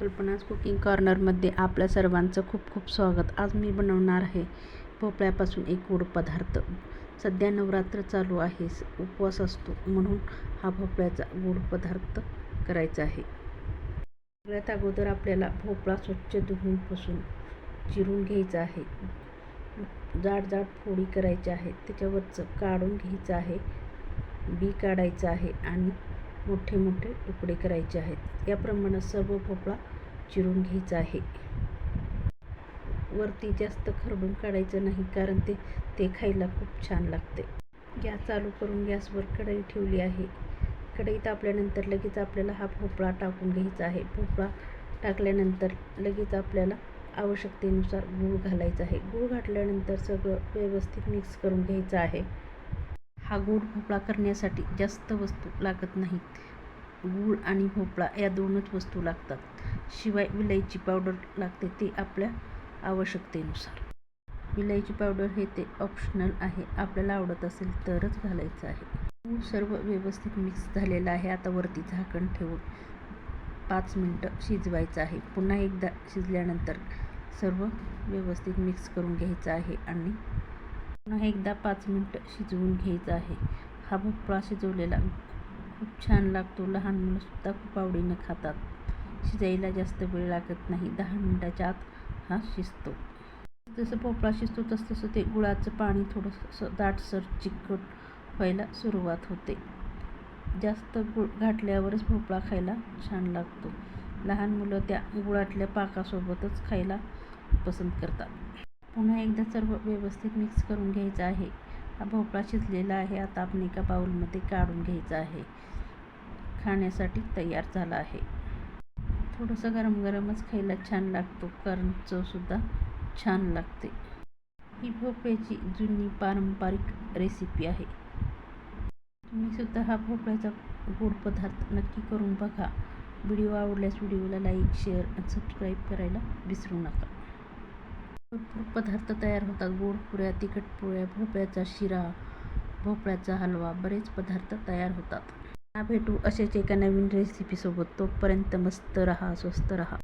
कल्पनाज cooking कॉर्नरमध्ये आपल्या सर्वांचं खूप खूप स्वागत. आज मी बनवणार आहे भोपळ्यापासून एक गोड पदार्थ. सध्या नवरात्र चालू आहे. स- उपवास असतो म्हणून हा भोपळ्याचा गोड पदार्थ करायचा आहे. सगळ्यात अगोदर आपल्याला भोपळा स्वच्छ धुवून पुसून चिरून घ्यायचा आहे. जाड जाड फोडी करायच्या आहे त्याच्यावरचं काढून घ्यायचं आहे. बी काढायचं आहे आणि मोठे मोठे तुकडे करायचे आहेत. याप्रमाणे सर्व भोपळा चिरून घ्यायचा आहे. वरती जास्त खरडून काढायचं नाही कारण ते ते खायला खूप छान लागते. गॅस चालू करून गॅसवर कढई ठेवली आहे. कढई तापल्यानंतर लगेच आपल्याला हा भोपळा टाकून घ्यायचा आहे. भोपळा टाकल्यानंतर लगेच आपल्याला आवश्यकतेनुसार गूळ घालायचा आहे. गूळ घातल्यानंतर सगळं व्यवस्थित मिक्स करून घ्यायचं आहे. हा गूळ भोपळा करण्यासाठी जास्त वस्तू लागत नाहीत. गूळ आणि भोपळा या दोनच वस्तू लागतात. शिवाय विलायची पावडर लागते ते आपल्या आवश्यकतेनुसार. विलायची पावडर हे ते ऑप्शनल आहे. आपल्याला आवडत असेल तरच घालायचं आहे. गूळ सर्व व्यवस्थित मिक्स झालेलं आहे. आता वरती झाकण ठेवून पाच मिनटं शिजवायचं आहे. पुन्हा एकदा शिजल्यानंतर सर्व व्यवस्थित मिक्स करून घ्यायचं आहे आणि पुन्हा एकदा पाच मिनटं शिजवून घ्यायचं आहे. हा भोपळा शिजवलेला खूप छान लागतो. लहान मुलंसुद्धा खूप आवडीनं खातात. शिजायला जास्त वेळ लागत नाही. दहा मिनटाच्या आत हा शिजतो. जसं भोपळा शिजतो तसं तसं ते गुळाचं पाणी थोडंसं दाटसर चिकट व्हायला सुरुवात होते. जास्त गुळ घाटल्यावरच भोपळा खायला छान लागतो. लहान मुलं त्या गुळातल्या पाकासोबतच खायला पसंत करतात. पुन्हा एकदा सर्व व्यवस्थित मिक्स करून घ्यायचं आहे. हा भोपळा शिजलेला आहे. आता आपण एका बाऊलमध्ये काढून घ्यायचा आहे. खाण्यासाठी तयार झाला आहे. थोडंसं गरम गरमच खायला छान लागतो. कारण चवसुद्धा छान लागते. ही भोपळ्याची जुनी पारंपरिक रेसिपी आहे. तुम्ही सुद्धा हा भोपळ्याचा गोड पदार्थ नक्की करून बघा. व्हिडिओ आवडल्यास व्हिडिओला लाईक शेअर आणि सबस्क्राईब करायला विसरू नका. भरपूर पदार्थ तयार होतात. गोड पुऱ्या तिखट पुऱ्या भोपळ्याचा शिरा भोपळ्याचा हलवा बरेच पदार्थ तयार होतात. पुन्हा भेटू असेच एका नवीन रेसिपीसोबत तोपर्यंत मस्त रहा स्वस्त रहा.